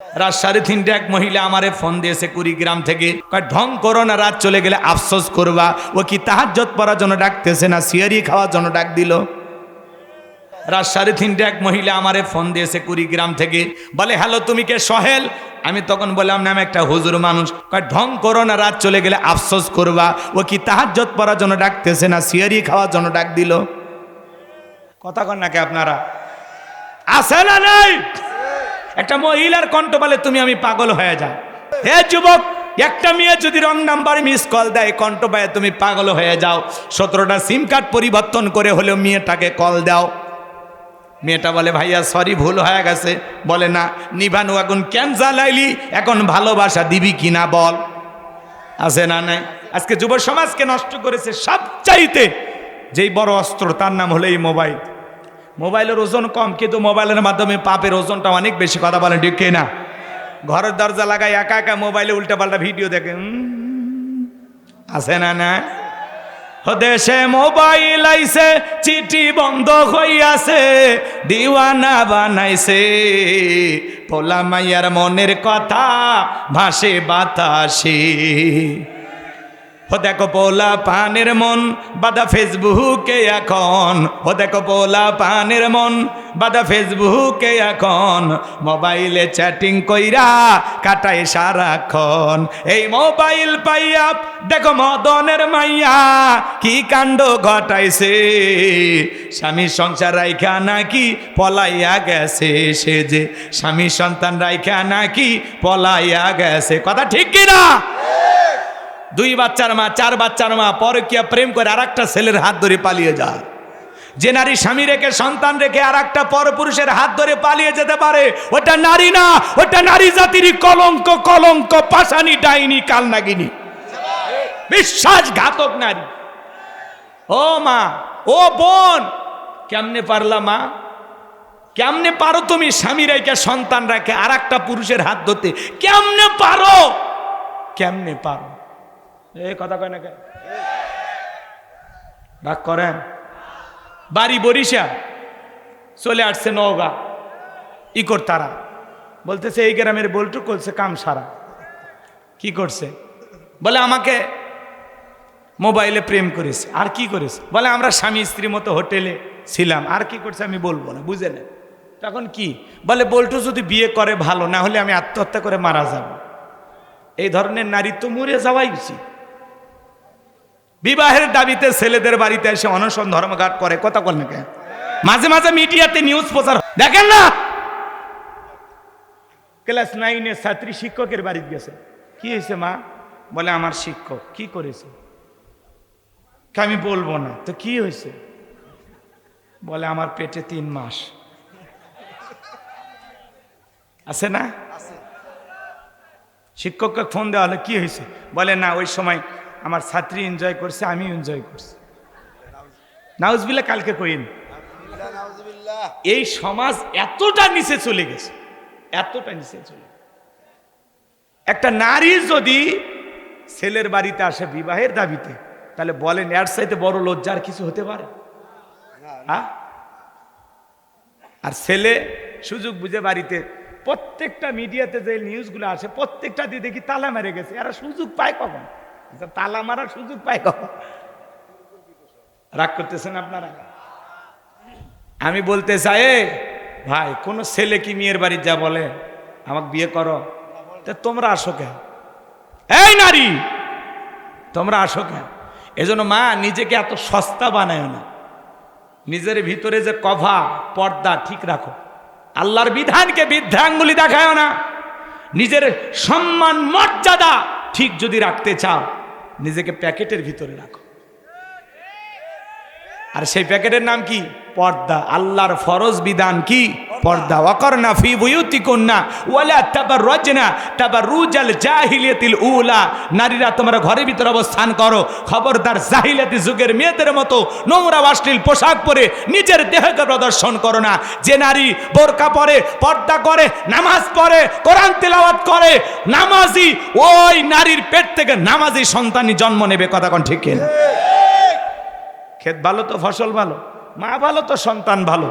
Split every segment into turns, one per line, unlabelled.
রাত সাড়ে তিনটে এক মহিলা আমারে ফোন দিয়েছে কুড়িগ্রাম থেকে। ঢং করো না, রাত চলে গেলে আফসোস করবা। ও কি তাহাজ্জত পড়ার জন্য ডাকতেছে না সিয়ারি খাওয়ার জন্য ডাক দিল? রাত সাড়ে তিনটে এক মহিলা আমারে ফোন দিয়েছে কুড়িগ্রাম থেকে। বলে, হ্যালো, তুমি কে সহেল? আমি তখন বললাম না আমি একটা হুজুর মানুষ। ঢং করো না, রাত চলে গেলে আফসোস করবা। ও কি তাহাজ্জত পড়ার জন্য ডাকতেছে না সিয়ারি খাওয়ার জন্য ডাক দিল? কথা কন নাকি আপনারা? আছে না নেই? একটা মহিলার কণ্ঠ বলে তুমি আমি পাগল হয়ে যাও। হে যুবক, একটা মেয়ে যদি রং নাম্বার মিস কল দেয়, কণ্ঠ পায় তুমি পাগল হয়ে যাও। সতেরোটা সিম কার্ড পরিবর্তন করে হলেও মেয়েটাকে কল দাও। মেয়েটা বলে, ভাইয়া সরি ভুল হয়ে গেছে। বলে, না নিভানু এখন কেন জ্বালাইলি? এখন ভালোবাসা দিবি কিনা বল। আছে না নাই? আজকে যুব সমাজকে নষ্ট করেছে সবচাইতে যেই বড় অস্ত্র, তার নাম হলো এই মোবাইল। মোবাইলের ওজন কম, কিন্তু মোবাইলের মাধ্যমে পাপের ওজনটা অনেক বেশি, কথা বলে ঠিক না ঘরের দরজা লাগায় একা একা মোবাইলে উল্টা পাল্টা ভিডিও দেখে আছে না না? দেশে মোবাইল আইছে, চিঠি বন্ধ হইয়াছে, দিওয়ানা বানাইছে। পোলা মাইয়ার মনের কথা ভাসে বাতাসে। ও দেখো পোলা পানের মন, বাদা ফেসবুকে এখন। ও দেখো পোলা পানের মন, বাদা ফেসবুকে এখন। মোবাইলে চ্যাটিং কইরা কাটায় সারাক্ষণ। এই মোবাইল পাইয়া, দেখো মদনের মাইয়া, কি কাণ্ড ঘটাইছে। স্বামী সংসার রাইখা নাকি পলাইয়া গেছে সে যে। স্বামী সন্তান রাইখা নাকি পলাইয়া গেছে। কথা ঠিক কিনা? দুই বাচ্চার মা, চার বাচ্চার মা পরে পরকিয়া প্রেম করে আর একটা ছেলের হাত ধরে পালিয়ে যায়। যে নারী স্বামী রেখে, সন্তান রেখে আর একটা পরপুরুষের হাত ধরে পালিয়ে যেতে পারে, ওটা নারী না, ওটা নারী জাতির কলঙ্ক কলঙ্ক পাশানি ডাইনি, কালনাগিনী। বিশ্বাসঘাতক নারী। ও মা, ও বোন, কেমনে পারলা মা? কেমনে পারো তুমি স্বামী রেখে, সন্তান রেখে আর একটা পুরুষের হাত ধরতে? কেমনে পারো? কেমনে পারো? এই কথা কয় না রাগ করেন? বাড়ি বরিশা, চলে আসছে নওগা ই তারা। বলতেছে, এই গ্রামের বল্টু করছে কাম সারা কি করছে? বলে, আমাকে মোবাইলে প্রেম করেছে। আর কি করেছে? বলে, আমরা স্বামী স্ত্রীর মতো হোটেলে ছিলাম। আর কি করছে আমি বলব না, বুঝে না তখন কি? বলে, বল্টু যদি বিয়ে করে ভালো, না হলে আমি আত্মহত্যা করে মারা যাব। এই ধরনের নারী তো মরে যাওয়াই উচিত। বিবাহের দাবিতে ছেলেদের বাড়িতে এসে অনশন ধর্মঘাট করে কথা বল না কেন? মাঝে মাঝে মিডিয়াতে নিউজ প্রচার দেখেন না? ক্লাস নাইনের ছাত্রী শিক্ষকের বাড়িতে গেছে। কি হয়েছে মা? বলে আমার শিক্ষক কি করেছে? কে আমি বলব না। তো কি হয়েছে? বলে আমার পেটে তিন মাস। আছে না? শিক্ষককে ফোন দেওয়া হলে কি হয়েছে? বলে না ওই সময় আমার ছাত্রী এনজয় করছে আমি এনজয় করছি। নাউজবিল্লা কালকে কইন এই সমাজ এতটা নিচে চলে গেছে, এতটা নিচে চলে একটা নারী যদি ছেলের বাড়িতে আসে বিবাহের দাবিতে, তাহলে বলেন, এর চাইতে বড় লজ্জার কিছু হতে পারে? হ্যাঁ? আর ছেলে সুযোগ বুঝে বাড়িতে, প্রত্যেকটা মিডিয়াতে যে নিউজগুলো আসে প্রত্যেকটা দিয়ে দেখি তালা মেরে গেছে, এরা সুযোগ পায় কখন? তালা মারার সুযোগ কখন? রাগ করতেছেন আপনারা? আমি বলতে চাই ভাই, কোনো ছেলে কি মেয়ের বাড়ি যা বলে, আমাকে বিয়ে করো? তোমরা আসো কেন? এই নারী, তোমরা আসো কেন? এজন্য মা নিজেকে এত সস্তা বানায় না। নিজের ভিতরে যে কভা, পর্দা ঠিক রাখো। আল্লাহর বিধানকে বৃদ্ধাঙ্গুলি দেখায় না। নিজের সম্মান, মর্যাদা ঠিক যদি রাখতে চাও নিজেকে প্যাকেটের ভিতরে রাখো। আর সেই প্যাকেটের নাম কি? পর্দা। আল্লাহর ফরজ বিধান কি? পর্দা। ওয়াকরনা ফি বুয়ুতিকুন্না ওয়ালা তাবাররাজনা তাবাররুজাল জাহিলিয়াতিল উলা। নারীরা তোমরা ঘরের ভিতরে অবস্থান করো। খবরদার জাহিলিয়াতি যুগের মেয়েদের মতো নোংরা অশ্লীল পোশাক পরে নিজের দেহকে প্রদর্শন করো না। যে নারী বোরকা পরে, পর্দা করে, নামাজ পড়ে, কোরআন তেলাওয়াত করে, নামাজি, ওই নারীর পেট থেকে নামাজি সন্তানই জন্ম নেবে। কথা কোন ঠিক কিনা? ক্ষেত ভালো তো, ফসল ভালো। মা ভালো তো, সন্তান ভালো।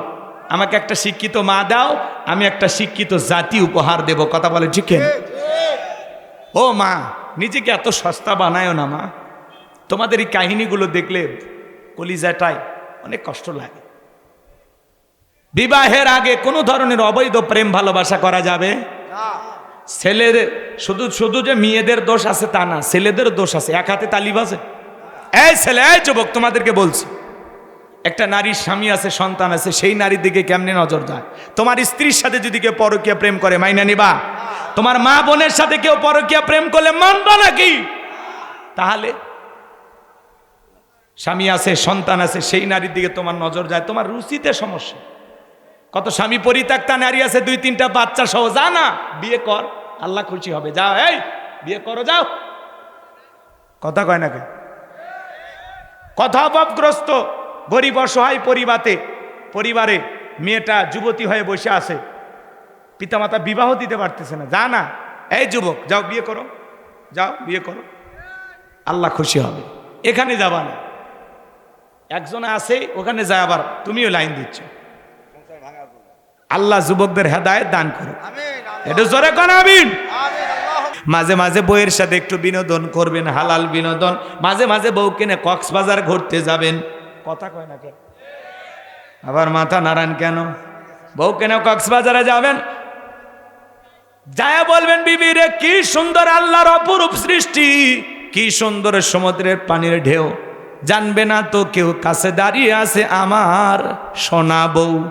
আমাকে একটা শিক্ষিত মা দাও, আমি একটা শিক্ষিত জাতি উপহার দেব। কথা বলে ঠিক? ও মা, নিজেকে এত সস্তা বানায়ও না মা। তোমাদের এই কাহিনীগুলো দেখলে কলিজাটায় অনেক কষ্ট লাগে। বিবাহের আগে কোনো ধরনের অবৈধ প্রেম ভালোবাসা করা যাবে? ছেলেদের, শুধু শুধু যে মেয়েদের দোষ আছে তা না, ছেলেদের দোষ আছে। এক হাতে তালিব আছে এই ছেলে, এই যুবক, তোমাদেরকে বলছি। একটা নারীর স্বামী আছে, সন্তান আছে, সেই নারীর দিকে কেমনে নজর যায় তোমার স্ত্রীর সাথে যদি কেউ পরকীয়া প্রেম করে, মাইনা নিবা? তোমার মা বোনের সাথে কেউ পরকীয়া প্রেম করলে মানবা নাকি? তাহলে স্বামী আছে, সন্তান আছে, সেই নারীর দিকে তোমার নজর যায়। তোমার রুচিতে সমস্যা। কত স্বামী পরিত্যক্তা নারী আছে, দুই, তিনটা বাচ্চা সহ, যা না, বিয়ে কর, আল্লাহ খুশি হবে। যাও, এই, বিয়ে করো, যাও। কথা কয় না কে কথা অভাবগ্রস্ত গরিব অসহায় পরিবারে পরিবারে মেয়েটা যুবতী হয়ে বসে আছে। পিতামাতা বিবাহ দিতে পারতেছে না। যা না এই যুবক যাও বিয়ে করো। যাও বিয়ে করো। আল্লাহ খুশি হবে। এখানে যাবা না। একজন আছে ওখানে যায় আবার তুমিও লাইন দিচ্ছ। আল্লাহ যুবকদের হেদায়ত দান করো এটা জোরে কন আমিন। মাঝে মাঝে বইয়ের সাথে একটু বিনোদন করবেন, হালাল বিনোদন। মাঝে মাঝে বউ কিনে কক্সবাজার ঘুরতে যাবেন। কথা কয় না কেন আবার মাথা নারায়ণ কেন? বউ কেনে কক্সবাজারে যাবেন। যায় বলবেন, বিবি রে, কি সুন্দর আল্লাহর অপরূপ সৃষ্টি। কি সুন্দর সমুদ্রের পানির ঢেউ। জানবে না তো কেউ কাছে দাঁড়িয়ে আছে আমার সোনা বউ।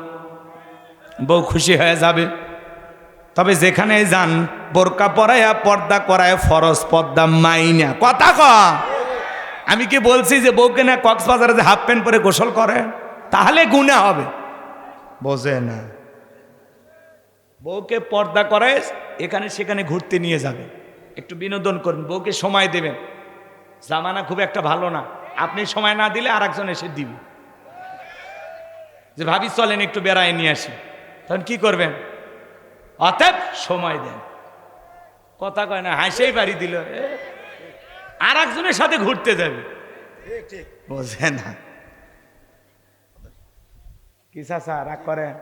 বউ খুশি হয়ে যাবে। তবে যেখানে যান, বোরকা পরায়া পর্দা করায় ফরজ পর্দা মাইনা। কথা ক। আমি কি বলছি যে বউকে না কক্সবাজারে যে হাফ প্যান্ট পরে গোসল করে? তাহলে গুণা হবে। বোঝে না। বউকে পর্দা করে এখানে সেখানে ঘুরতে নিয়ে যাবে। একটু বিনোদন করুন, বউকে সময় দেবেন। জামানা খুব একটা ভালো না। আপনি সময় না দিলে আর একজন এসে দিবে। যে ভাবি চলেন একটু বেড়ায় নিয়ে আসি। তখন কি করবেন? অতএব সময় দেন। কথা কয় না হাসেই বাড়ি দিল। আর একজনের সাথে ঘুরতে যাবে। বোঝে না। কি চাচা রাগ করেন?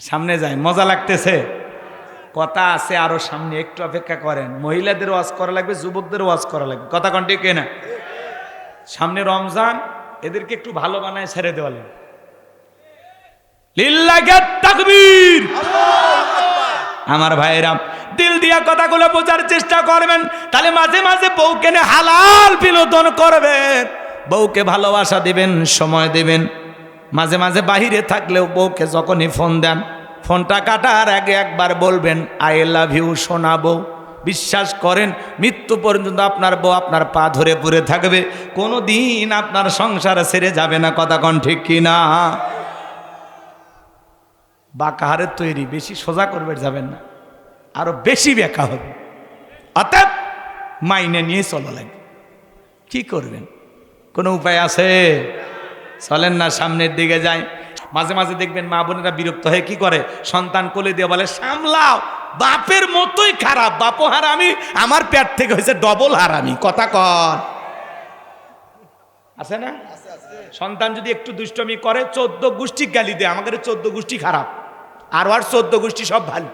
সামনে যায় মজা লাগতেছে। কথা আছে আরও সামনে একটু অপেক্ষা করেন। মহিলাদের ওয়াজ করা লাগবে যুবকদের ওয়াজ করা লাগবে। কথা কন্টি কেনা? সামনে রমজান এদেরকে একটু ভালো বানায় ছেড়ে দেওয়া লাগবে। তাকবীর। আমার ভাইয়েরা দিল দিয়া কথাগুলো বোঝার চেষ্টা করবেন তাহলে মাঝে মাঝে বউকে নিয়ে হালাল বিনোদন করবেন। বউকে ভালোবাসা দিবেন সময় দিবেন। মাঝে মাঝে বাহিরে থাকলেও বউকে যখনই ফোন দেন ফোনটা কাটার আগে একবার বলবেন আই লাভ ইউ শোনাবো বিশ্বাস করেন মৃত্যু পর্যন্ত আপনার বউ আপনার পা ধরে পড়ে থাকবে। কোনো দিন আপনার সংসার ছেড়ে যাবে না কথা কন ঠিক কিনা? বাঁকা হারের তৈরি, বেশি সোজা করবে যাবেন না। আরও বেশি ব্যাকা হবে। অতএব মাইনে নিয়ে চলা লাগবে। কি করবেন? কোনো উপায় আছে? চলেন না, সামনের দিকে যায় মাঝে মাঝে দেখবেন মা বোনেরা বিরক্ত হয়ে কি করে? সন্তান কোলে দিয়ে বলে, সামলাও, বাপের মতোই খারাপ বাপ হারামি, আমার পেট থেকে হয়েছে ডবল হারামি। কথা কর আছে না? সন্তান যদি একটু দুষ্টমি করে, চোদ্দ গোষ্ঠী গালি দেয়, আমাদের চোদ্দ গোষ্ঠী খারাপ। আর আর চোদ্দ গোষ্ঠী সব ভালো।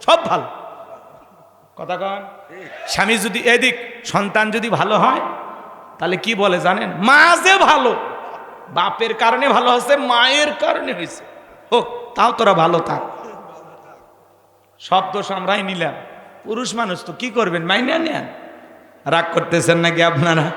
সব ভালো। কথা কন? স্বামী যদি এদিক, সন্তান যদি ভালো হয়, তাহলে কি বলে জানেন? মা যে ভালো, বাপের কারণে ভালো হচ্ছে মায়ের কারণে হয়েছে। হোক, তাও তোরা ভালো থাক। সব দোষ আমরাই নিলাম। পুরুষ মানুষ তো কি করবেন? মাইনে নেন। রাগ করতেছেন নাকি আপনারা?